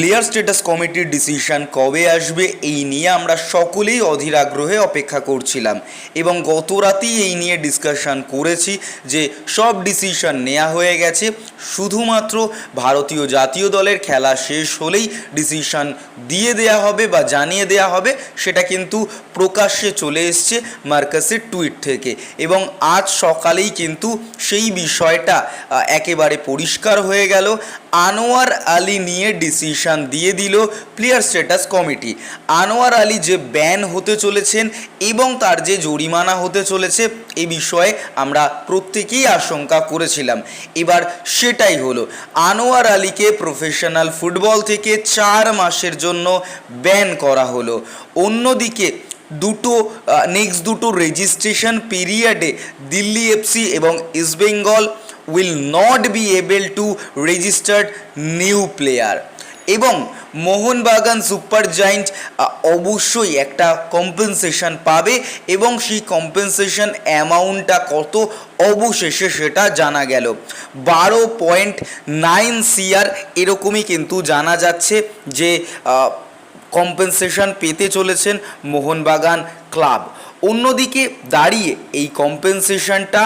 Player status কমিটির decision কবে আসবে, এই নিয়ে আমরা সকলেই অধীর আগ্রহে অপেক্ষা করছিলাম। এবং গত রাতেই এই নিয়ে ডিসকাশন করেছি যে সব ডিসিশন নেওয়া হয়ে গেছে, শুধুমাত্র ভারতীয় জাতীয় দলের খেলা শেষ হলেই ডিসিশন দিয়ে দেয়া হবে বা জানিয়ে দেয়া হবে, সেটা কিন্তু প্রকাশ্যে চলে এসছে মার্কাসের টুইট থেকে। এবং আজ সকালেই কিন্তু সেই বিষয়টা একেবারে পরিষ্কার হয়ে গেল। আনোয়ার আলী নিয়ে ডিসিশন দিয়ে দিল player status committee Anwar Ali যে ব্যান হতে চলেছেন এবং তার যে জরিমানা হতে চলেছে এ বিষয়ে আমরা প্রত্যেকেই আশঙ্কা করেছিলাম। এবার সেটাই হলো, আনোয়ার আলীকে প্রফেশনাল ফুটবল থেকে চার মাসের জন্য ব্যান করা হলো। অন্যদিকে দুটো নেক্সট দুটো রেজিস্ট্রেশন পিরিয়ডে দিল্লি এফসি এবং East Bengal will not be able to registered new player এবং মোহনবাগান সুপার জায়েন্ট অবশ্যই একটা কম্পেনসেশন পাবে এবং সেই কম্পেনসেশন অ্যামাউন্টটা কত অবশেষে সেটা জানা গেল। বারো পয়েন্ট নাইন সিআর এরকমই কিন্তু জানা যাচ্ছে যে কম্পেনসেশন পেতে চলেছেন মোহনবাগান ক্লাব। অন্যদিকে দাঁড়িয়ে এই কম্পেনসেশনটা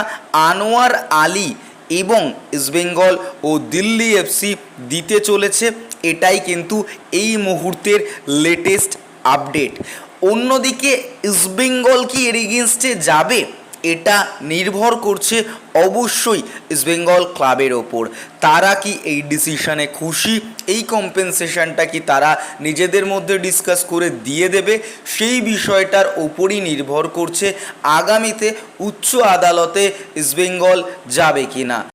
আনোয়ার আলী এবং ইস্টবেঙ্গল ও দিল্লি এফসি দিতে চলেছে। এটাই কিন্তু এই মুহূর্তের লেটেস্ট আপডেট অন্যদিকে ইস্টবেঙ্গল কি এর যাবে? এটা নির্ভর করছে অবশ্যই ইস্টবেঙ্গল ক্লাবের ওপর। তারা কি এই ডিসিশানে খুশি? এই কম্পেনসেশনটা কি তারা নিজেদের মধ্যে ডিসকাস করে দিয়ে দেবে? সেই বিষয়টার ওপরই নির্ভর করছে আগামীতে উচ্চ আদালতে ইস্টবেঙ্গল যাবে কি না